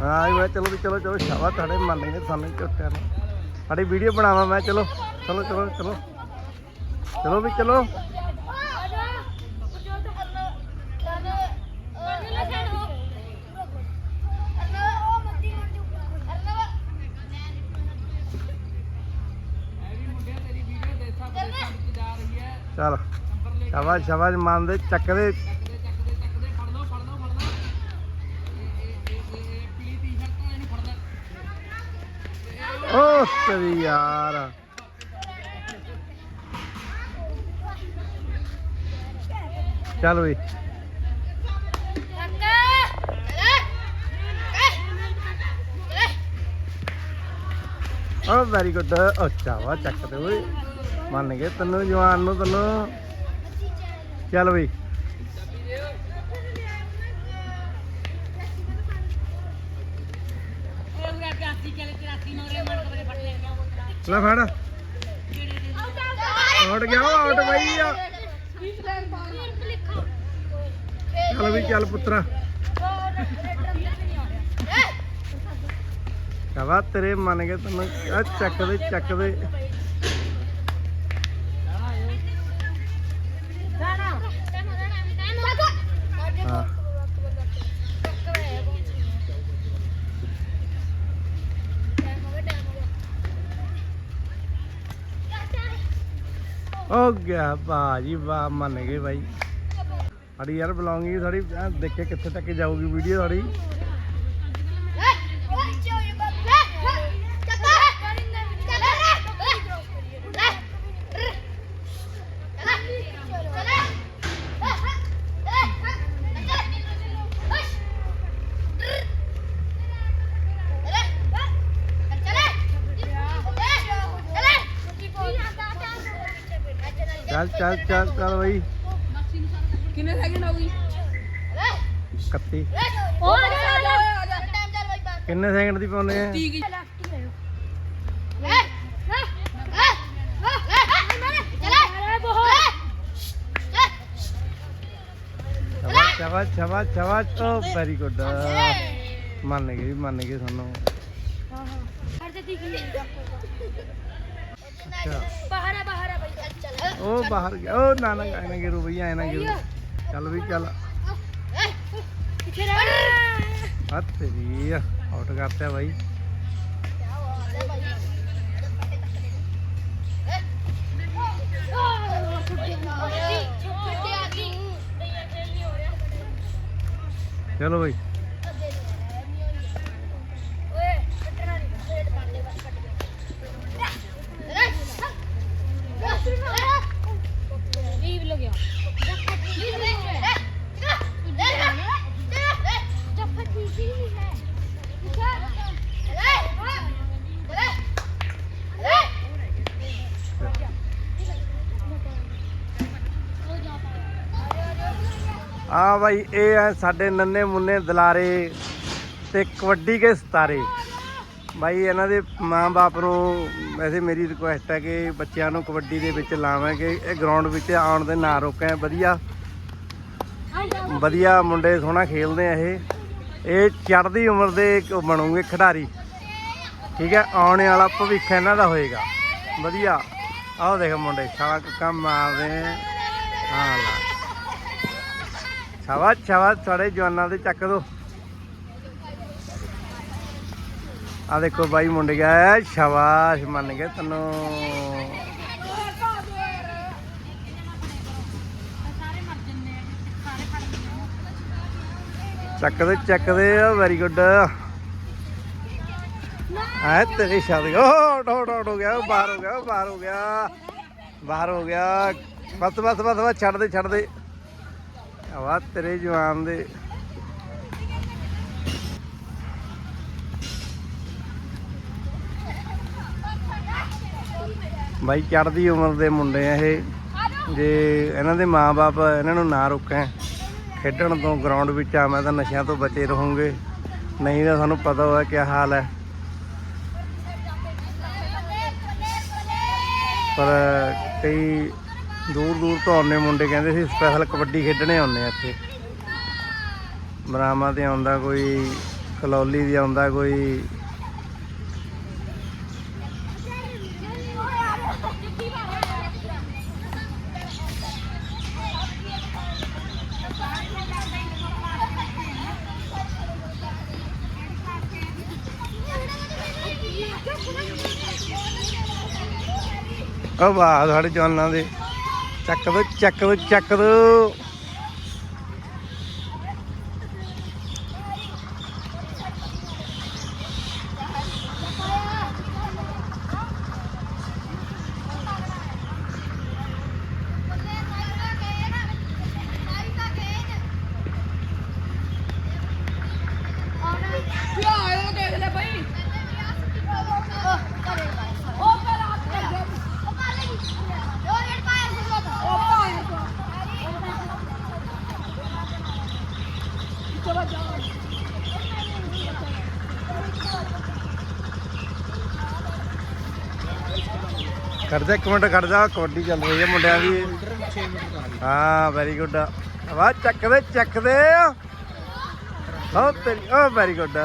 ਹਾਂ ਮੈਂ ਚਲੋ ਵੀ ਚਲੋ ਚਲੋ ਸ਼ਾਬਾਸ਼ ਤੁਹਾਡੇ ਮੰਨ ਗਏ ਸਾਨੂੰ ਝੋਟਿਆਂ ਨੂੰ। ਸਾਡੀ ਵੀਡੀਓ ਬਣਾਵਾਂ ਮੈਂ ਚਲੋ ਚਲੋ ਚਲੋ ਚਲੋ। ਚਲੋ ਵੀ ਚਲੋ। ਚਲ। ਸ਼ਾਬਾਸ਼ ਸ਼ਾਬਾਸ਼ ਮੰਨਦੇ ਚੱਕਦੇ। ਓ ਤੇਰੀ ਯਾਰ ਚੱਲ ਵੀ ਓ ਵੈਰੀ ਗੁੱਡ ਅੱਛਾ ਵਾ ਚੱਕਦੇ ਓਏ ਮੰਨ ਗਏ ਤੈਨੂੰ ਜਵਾਨ ਨੂੰ ਤੈਨੂੰ ਚੱਲ ਬਈ ਲੈ ਫੜ। ਆਊਟ ਗਿਆ ਆਊਟ ਬਈ ਆ। ਚੱਲ ਵੀ ਚੱਲ ਪੁੱਤਰਾ। ਕਵਾ ਤੇਰੇ ਮੰਨ ਗਏ ਤੈਨੂੰ, ਆ ਚੱਕਦੇ ਚੱਕਦੇ ਹਾਂ ਹੋ ਗਿਆ ਭਾਜੀ, ਵਾਹ, ਮੰਨ ਗਏ ਭਾਈ ਸਾਡੀ ਯਾਰ ਬਲੌਂਗਿੰਗ ਸਾਡੀ ਦੇਖੇ ਕਿੱਥੇ ਤੱਕ ਜਾਊਗੀ ਵੀਡੀਓ ਸਾਡੀ। ਚੱਲ ਚੱਲ ਚੱਲ ਚੱਲ ਬਾਈ। ਕਿੰਨੇ ਸੈਕਿੰਡ ਹੋ ਗਈ 31 ਉਹ ਆ ਜਾ ਆ ਜਾ ਕਿੰਨੇ ਸੈਕਿੰਡ ਦੀ ਪਾਉਨੇ ਆ? ਠੀਕ ਸ਼ਾਬਾਸ਼ ਸ਼ਾਬਾਸ਼ ਸ਼ਾਬਾਸ਼ ਸ਼ਾਬਾਸ਼। ਓ ਵੈਰੀ ਗੁੱਡ ਮੰਨ ਗਏ ਮੰਨ ਗਏ ਸਾਨੂੰ ਉਹ ਬਾਹਰ ਗਿਆ। ਉਹ ਨਾ ਨਾ ਐਨਾ ਗਿਰੂ ਭਈਆ ਐਨਾ ਗਿਰੂ ਚੱਲ ਵੀ ਚੱਲ। ਆ ਤੇਰੀ ਆਊਟ ਕਰਤਾ ਬਾਈ। ਚਲੋ ਬਾਈ। ਆ ਬਾਈ, ਇਹ ਹੈ ਸਾਡੇ ਨੰਨੇ ਮੁੰਨੇ ਦਲਾਰੇ ਤੇ ਕਬੱਡੀ ਕੇ ਸਤਾਰੇ। ਬਾਈ, ਇਹਨਾਂ ਦੇ ਮਾਂ-ਬਾਪ ਨੂੰ ਵੈਸੇ ਮੇਰੀ ਰਿਕੁਐਸਟ ਹੈ ਕਿ ਬੱਚਿਆਂ ਨੂੰ ਕਬੱਡੀ ਦੇ ਵਿੱਚ ਲਾਵਾਂਗੇ। ਇਹ ਗਰਾਊਂਡ ਵਿੱਚ ਆਉਣ ਦੇ ਨਾ ਰੋਕਾਂ ਵਧੀਆ। ਵਧੀਆ ਮੁੰਡੇ ਸੋਹਣਾ ਖੇਲਦੇ ਆ ਇਹ। ਇਹ ਚੜ੍ਹਦੀ ਉਮਰ ਦੇ ਬਣੂਗੇ ਖਿਡਾਰੀ। ਠੀਕ ਹੈ, ਆਉਣ ਵਾਲਾ ਭਵਿੱਖ ਇਹਨਾਂ ਦਾ ਹੋਏਗਾ। ਵਧੀਆ। ਆਹ ਦੇਖ ਮੁੰਡੇ ਸਾਲਾ ਕੰਮ ਮਾਰਦੇ ਆ। ਹਾਂ। ਲਾ ਸ਼ਾਬਾਸ਼ ਸ਼ਾਬਾਸ਼ ਤੁਹਾਡੇ ਜਵਾਨਾਂ ਦੇ ਚੱਕ ਦੋ। ਆ ਦੇਖੋ ਬਾਈ ਮੁੰਡ ਗਿਆ ਸ਼ਾਬਾਸ਼, ਮੰਨ ਗਏ ਤੈਨੂੰ। ਚੱਕਦੇ ਚੱਕਦੇ ਆ ਵੈਰੀ ਗੁੱਡ ਆ ਤੇਰੀ ਸ਼ਾਦੀ ਓ ਆਊਟ ਆਊਟ ਹੋ ਗਿਆ, ਬਾਹਰ ਹੋ ਗਿਆ, ਬਾਹਰ ਹੋ ਗਿਆ, ਬਾਹਰ ਹੋ ਗਿਆ। ਬਸ ਬਸ ਬਸ ਬਸ, ਛੱਡ ਦੇ ਛੱਡ ਦੇ। ਆਵਾ ਤੇਰੇ ਜਵਾਨ ਦੇ। ਬਾਈ ਚੜਦੀ ਉਮਰ ਦੇ ਮੁੰਡੇ ਆ ਇਹ। ਜੇ ਇਹਨਾਂ ਦੇ ਮਾਪੇ ਇਹਨਾਂ ਨੂੰ ਨਾ ਰੋਕਾਂ ਖੇਡਣ ਤੋਂ ਗਰਾਊਂਡ ਵਿੱਚ ਆਵਾਂ ਤਾਂ ਨਸ਼ਿਆਂ ਤੋਂ ਬਚੇ ਰਹੋਗੇ। ਨਹੀਂ ਤਾਂ ਸਾਨੂੰ ਪਤਾ ਹੋਇਆ ਕੀ ਹਾਲ ਹੈ। ਪਰ ਕਈ ਦੂਰ ਦੂਰ ਤੋਂ ਆਉਂਦੇ ਮੁੰਡੇ ਕਹਿੰਦੇ ਸੀ ਸਪੈਸ਼ਲ ਕਬੱਡੀ ਖੇਡਣੇ ਆਉਂਦੇ ਆ ਇੱਥੇ। ਬਰਾਮਾ ਤੇ ਆਉਂਦਾ ਕੋਈ, ਕਲੌਲੀ ਦੀ ਆਉਂਦਾ ਕੋਈ। ਉਹ ਵਾਹ ਸਾਡੇ ਜਵਾਨਾਂ ਦੇ। ਚੱਕ ਦੋ ਚੱਕ ਦੋ ਚੱਕ ਦੋ ਯਾ ਇਹ ਦੇਖ ਲੈ ਭਾਈ ਉਹ ਪਰ ਆ ਕੇ ਉਹ ਭਾਈ ਚਲੋ ਜਾਓ ਕਰ ਇੱਕ ਮਿੰਟ ਖੜ ਜਾ, ਕਬੱਡੀ ਚੱਲ ਰਹੀ ਹੈ ਮੁੰਡਿਆਂ ਦੀ। ਹਾਂ ਵੈਰੀ ਗੁੱਡ ਵਾਹ ਚੱਕਦੇ ਚੱਕਦੇ ਚੱਕ ਤੇਰੀ, ਓ ਵੈਰੀ ਗੁੱਡ